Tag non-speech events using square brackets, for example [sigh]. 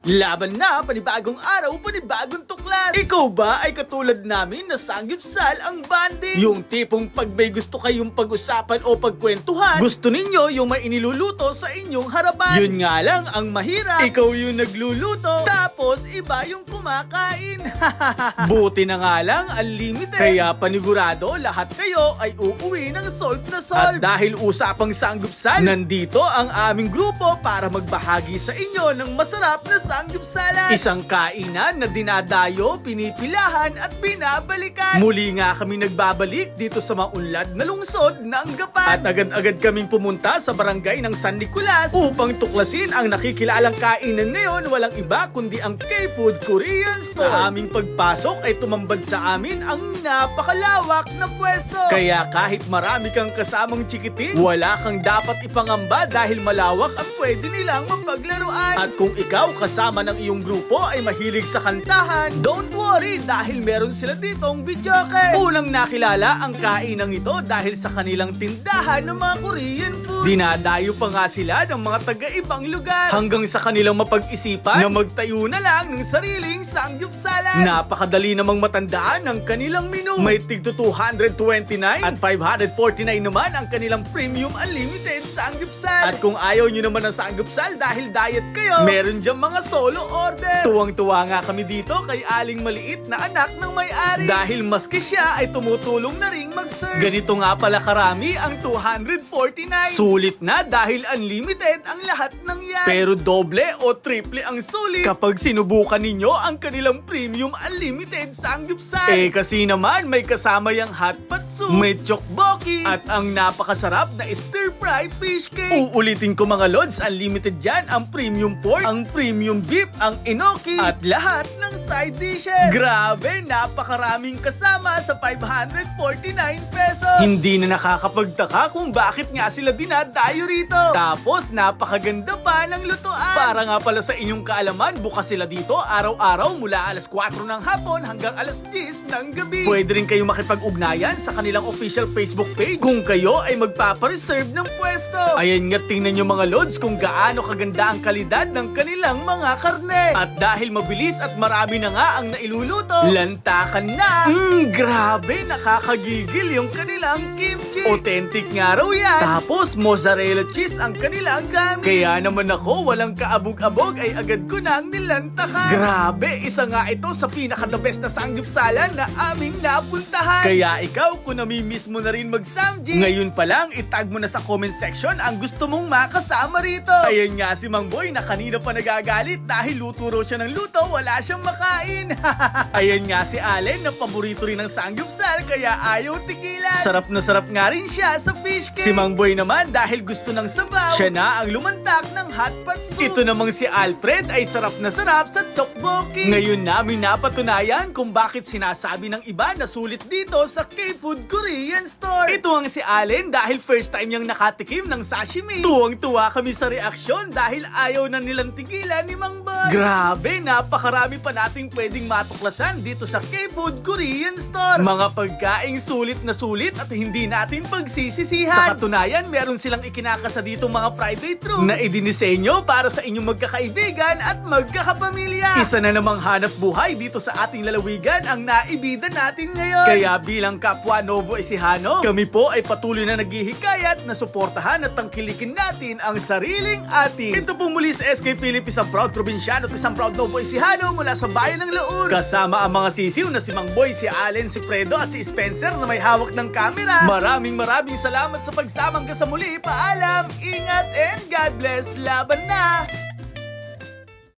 Laban na, panibagong araw, panibagong tuklas. Ikaw ba ay katulad namin na sanggipsal ang banding? Yung tipong pag may gusto kayong pag-usapan o pagkwentuhan, gusto ninyo yung may iniluluto sa inyong harapan. Yun nga lang ang mahirap. Ikaw yung nagluluto, tapos iba yung kumakain. [laughs] Buti na nga lang, unlimited. Kaya panigurado, lahat kayo ay uuwi ng solve na solve. At dahil usapang sanggupsal, nandito ang aming grupo para magbahagi sa inyo ng masarap na sanggupsalan. Isang kainan na dinadayo, pinipilahan at binabalikan. Muli nga kami nagbabalik dito sa maunlad na lungsod ng Gapan. At agad-agad kaming pumunta sa barangay ng San Nicolas upang tuklasin ang nakikilalang kainan ngayon walang iba kundi ang K-Food Korean Store. Sa aming pagpasok ay tumambad sa amin ang napakalawak na pwesto. Kaya kahit marami kang kasamang chikiting, wala kang dapat ipangamba dahil malawak ang pwede nilang mapaglaruan. At kung ikaw kasama ng iyong grupo ay mahilig sa kantahan, don't worry dahil meron sila ditong videoke. Unang nakilala ang kainang ito dahil sa kanilang tindahan ng mga Korean food. Dinadayo pa nga sila ng mga taga-ibang lugar hanggang sa kanilang mapag-isipan na magtayo na lang ng sariling sangyupsalan. Napakadali namang matandaan ang kanilang menu. May tigto 229 at 549 naman ang kanilang premium unlimited sangyupsal. At kung ayaw nyo naman ng sangyupsal dahil diet kayo, meron dyan mga solo order. Tuwang-tuwa nga kami dito kay Aling Maliit na anak ng may-ari. Dahil maski siya ay tumutulong na ring mag-serve. Ganito nga pala karami ang 249. Sulit na dahil unlimited ang lahat ng yan. Pero doble o triple ang sulit kapag sinubukan ninyo ang kanilang premium unlimited sangyupsal. Eh kasi naman may kasama yung hot pot soup, may chokboki, at ang napakasarap na stir fry fish cake. Uulitin ko mga lods, unlimited dyan ang premium pork, ang premium beef, ang enoki, at lahat ng side dishes. Grabe, napakaraming kasama sa 549 pesos. Hindi na nakakapagtaka kung bakit nga sila dinadayo rito. Tapos, napakaganda pa ng lutuan. Para nga pala sa inyong kaalaman, bukas sila dito araw-araw mula alas 4 ng hapon hanggang alas 10 ng gabi. Pwede rin kayo makipag-ugnayan sa kanilang official Facebook page kung kayo ay magpapareserve ng pwesto. Ayan nga, tingnan nyo mga lods kung gaano kaganda ang kalidad ng kanilang mga karne. At dahil mabilis at marami na nga ang nailuluto, lantakan na. Mmm, grabe, nakakagigil yung kanilang kimchi. Authentic nga raw yan. Tapos, mozzarella cheese ang kanilang gamit. Kaya naman ako, walang kaabog-abog ay agad ko nang nilantakan. Grabe, isa nga ito sa pinaka-the best na sanggipsalan na aming napuntahan. Kaya ikaw, kung namimiss mo na rin mag-samji, ngayon pa lang, itag mo na sa comment section ang gusto mong makasama rito. Ayan nga si Mang Boy na kanina pa nagagalit dahil luto raw siya ng luto, wala siyang makain. [laughs] Ayan nga si Allen na paborito rin ng sanggipsal kaya ayaw tigilan. Sarap na sarap nga rin siya sa fish cake. Si Mang Boy naman dahil gusto ng sabaw, siya na ang lumantak ng hot pot soup. Ito namang si Alfred ay sarap na sarap sa tteokbokki. Ngayon namin napatunayan kung bakit sinasabi ng iba na sulit dito sa K-Food Korean Store. Ito ang si Allen dahil first time niyang nakatikim ng sashimi. Tuwang-tuwa kami sa reaksyon dahil ayaw na nilang tigilan ni Mang Boy. Grabe, napakarami pa nating pwedeng matuklasan dito sa K-Food Korean Store. Mga pagkaing sulit na sulit at hindi natin pagsisisihan. Sa katunayan, meron silang ikinakasa dito mga private rooms na idinisenyo para sa inyong magkakaibigan at magkakapamilya. Isa na namang hanap buhay dito sa ating lalawigan ang naibida natin ngayon. Kaya bilang kapwa Novo Ecijano, kami po ay patuloy na naghihikayat na suportahan at tangkilikin natin ang sariling atin. Ito po muli sa SK Philippines, isang proud probinsyano at isang proud Novo Ecijano mula sa bayan ng Laon. Kasama ang mga sisiw na si Mang Boy, si Allen, si Fredo at si Spencer na may hawak ng camera. Maraming maraming salamat sa pagsamang ka sa muli. Paalam, ingat and God bless. Laban na!